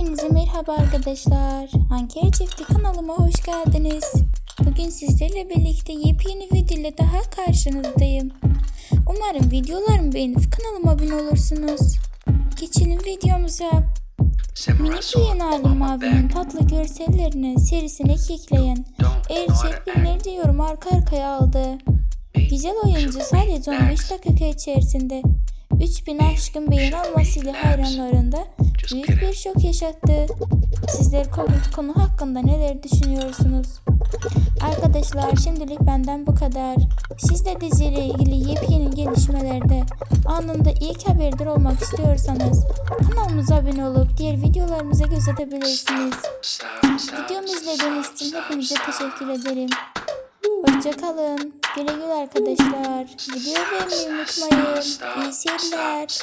Hepinize merhaba arkadaşlar. Anker Çifti kanalıma hoş geldiniz. Bugün sizlerle birlikte yepyeni video ile daha karşınızdayım. Umarım videolarımı beğenip kanalıma abone olursunuz. Geçelim videomuza. Minik bir yeni halim mavinin tatlı görsellerinin serisine ekleyen Erçek binlerce yorum arka arkaya aldı. Güzel oyuncu sadece 15 dakika içerisinde 3000 aşkın beğeni almasıyla hayranlarında büyük bir şok yaşattı. Sizler ko- konu hakkında neler düşünüyorsunuz? Arkadaşlar şimdilik benden bu kadar. Siz de diziyle ilgili yepyeni gelişmelerde anında ilk haberdar olmak istiyorsanız kanalımıza abone olup diğer videolarımıza göz atabilirsiniz. Videomu izlediğiniz için hepinize teşekkür ederim. Hoşçakalın. Güle güle arkadaşlar. Video beğenmeyi unutmayın. İyi seyirler.